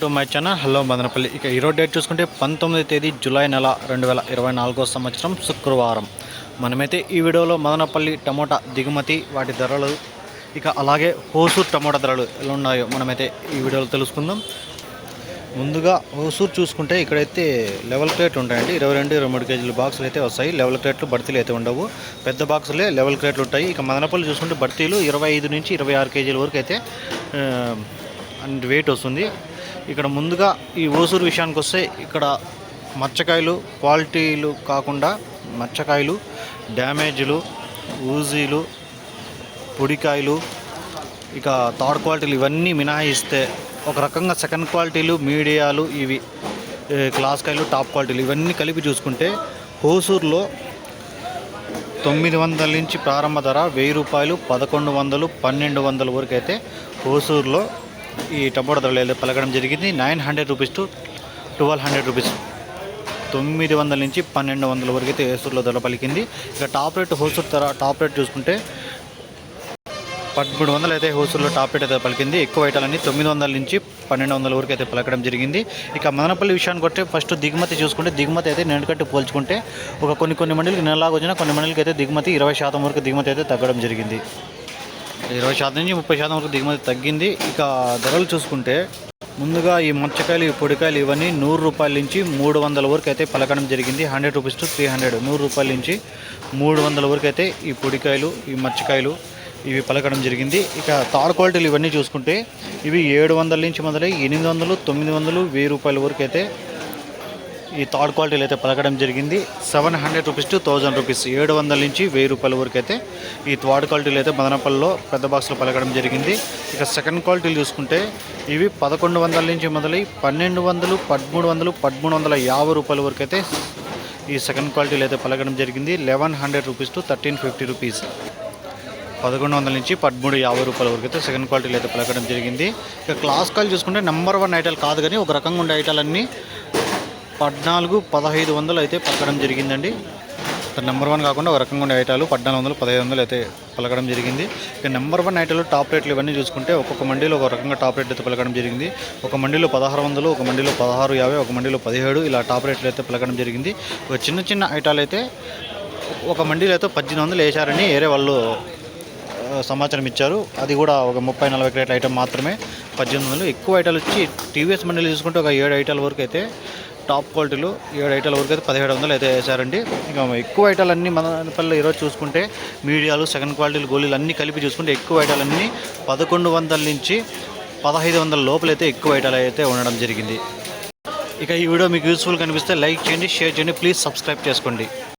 To my channel hello Madanapalli. ఇక ఈరోజు date చూసుకుంటే పంతొమ్మిది తేదీ జూలై నెల రెండు వేల ఇరవై నాలుగో సంవత్సరం శుక్రవారం. మనమైతే ఈ వీడియోలో మదనపల్లి టమోటా దిగుమతి వాటి ధరలు ఇక అలాగే హోసూర్ టమోటా ధరలు ఎలా ఉన్నాయో మనమైతే ఈ వీడియోలో తెలుసుకుందాం. ముందుగా హోసూర్ చూసుకుంటే ఇక్కడైతే లెవెల్ క్రేట్ ఉంటాయండి. ఇరవై రెండు ఇరవై మూడు కేజీల బాక్సులు అయితే వస్తాయి. లెవెల్ క్రేట్లు బర్తీలు అయితే ఉండవు. పెద్ద బాక్సులే లెవెల్ క్రేట్లు ఉంటాయి. ఇక మదనపల్లి చూసుకుంటే బర్తీలు ఇరవై ఐదు నుంచి ఇరవై ఆరు కేజీల వరకు అయితే అండ్ వెయిట్ వస్తుంది. ఇక్కడ ముందుగా ఈ ఓసూరు విషయానికి వస్తే ఇక్కడ మచ్చకాయలు క్వాలిటీలు కాకుండా మచ్చకాయలు డ్యామేజ్లు ఊజీలు పొడికాయలు ఇక థర్డ్ క్వాలిటీలు ఇవన్నీ మినహాయిస్తే ఒక రకంగా సెకండ్ క్వాలిటీలు మీడియాలు ఇవి క్లాస్కాయలు క్లాస్ కాయలు టాప్ క్వాలిటీలు ఇవన్నీ కలిపి చూసుకుంటే హోసూరులో తొమ్మిది వందల నుంచి ప్రారంభ ధర వెయ్యి రూపాయలు పదకొండు వందలు పన్నెండు వందల వరకు అయితే హోసూరులో ఈ టమోటా ధరలు అయితే పలకడం జరిగింది. Nine hundred rupees to twelve hundred rupees. తొమ్మిది వందల నుంచి పన్నెండు వందల వరకు అయితే ఏసూర్లో ధర పలికింది. ఇక టాప్ రేట్ హోసూరు ధర టాప్ రేట్ చూసుకుంటే పదమూడు వందలు అయితే హోసూరులో టాప్ రేట్ అయితే పలికింది. ఎక్కువ ఐటాలన్నీ తొమ్మిది వందల నుంచి పన్నెండు వందల వరకు అయితే పలకడం జరిగింది. ఇక మదనపల్లి విషయానికి వస్తే ఫస్ట్ దిగుమతి చూసుకుంటే దిగుమతి అయితే నెనకట్టు పోల్చుకుంటే ఒక కొన్ని కొన్ని మండలికి నెలలాగా వచ్చిన కొన్ని మండలికి అయితే దిగుమతి ఇరవై శాతం వరకు దిగుమతి అయితే తగ్గడం జరిగింది. ఇరవై శాతం నుంచి ముప్పై శాతం వరకు దిగుమతి తగ్గింది. ఇక ధరలు చూసుకుంటే ముందుగా ఈ మచ్చకాయలు ఈ పొడికాయలు ఇవన్నీ నూరు రూపాయల నుంచి మూడు వందల వరకు అయితే పలకడం జరిగింది. Hundred rupees to three hundred నూరు రూపాయల నుంచి మూడు వందల వరకు అయితే ఈ పొడికాయలు ఈ మచ్చకాయలు ఇవి పలకడం జరిగింది. ఇక తార్ క్వాలిటీలు ఇవన్నీ చూసుకుంటే ఇవి ఏడు వందల నుంచి మొదలై ఎనిమిది వందలు తొమ్మిది వందలు వెయ్యి రూపాయల వరకు అయితే ఈ థర్డ్ క్వాలిటీలు అయితే పలకడం జరిగింది. Seven hundred rupees to thousand rupees. ఏడు వందల నుంచి వెయ్యి రూపాయల వరకు అయితే ఈ థర్డ్ క్వాలిటీలు అయితే మదనపల్లిలో పెద్ద బాక్స్లో పలకడం జరిగింది. ఇక సెకండ్ క్వాలిటీలు చూసుకుంటే ఇవి పదకొండు వందల నుంచి మొదలై పన్నెండు వందలు పదమూడు వందలు పదమూడు వందల యాభై రూపాయల వరకు అయితే ఈ సెకండ్ క్వాలిటీలు అయితే పలకడం జరిగింది. Eleven hundred rupees to thirteen fifty rupees. పదకొండు వందల నుంచి పదమూడు యాభై రూపాయల వరకు అయితే సెకండ్ క్వాలిటీలో అయితే పలకడం జరిగింది. ఇక క్లాస్ కాల్ చూసుకుంటే నెంబర్ వన్ ఐటల్ కాదు కానీ ఒక రకంగా ఉండే ఐటాలన్నీ పద్నాలుగు పదహైదు వందలు అయితే పలకడం జరిగిందండి. నెంబర్ వన్ కాకుండా ఒక రకంగా ఉండే ఐటాలు పద్నాలుగు వందలు పదహైదు వందలు అయితే పలకడం జరిగింది. ఇక నెంబర్ వన్ ఐటాలు టాప్ రేట్లు ఇవన్నీ చూసుకుంటే ఒక్కొక్క మండీలో ఒక రకంగా టాప్ రేట్ అయితే పలకడం జరిగింది. ఒక మండీలో పదహారు వందలు ఒక మండీలో పదహారు యాభై ఒక మండీలో పదిహేడు ఇలా టాప్ రేట్లు అయితే పలకడం జరిగింది. ఒక చిన్న చిన్న ఐటాలు అయితే ఒక మండీలో అయితే పద్దెనిమిది వందలు వేశారని వేరే వాళ్ళు సమాచారం ఇచ్చారు. అది కూడా ఒక ముప్పై నలభై క్రేట్ల ఐటమ్ మాత్రమే. పద్దెనిమిది వందలు ఎక్కువ ఐటాలు వచ్చి టీవీఎస్ మండలి చూసుకుంటే ఒక ఏడు ఐటాల వరకు అయితే టాప్ క్వాలిటీలు ఏడు ఐటాల వరకు అయితే పదిహేడు వందలు అయితే వేశారండి. ఇక ఎక్కువ ఐటాలన్నీ మనపల్లి ఈరోజు చూసుకుంటే మీడియాలు సెకండ్ క్వాలిటీలు గోళీలు అన్నీ కలిపి చూసుకుంటే ఎక్కువ ఐటాలన్నీ పదకొండు వందల నుంచి పదహైదు వందల లోపలైతే ఎక్కువ ఐటాలు అయితే ఉండడం జరిగింది. ఇక ఈ వీడియో మీకు యూస్ఫుల్ కనిపిస్తే లైక్ చేయండి షేర్ చేయండి ప్లీజ్ సబ్స్క్రైబ్ చేసుకోండి.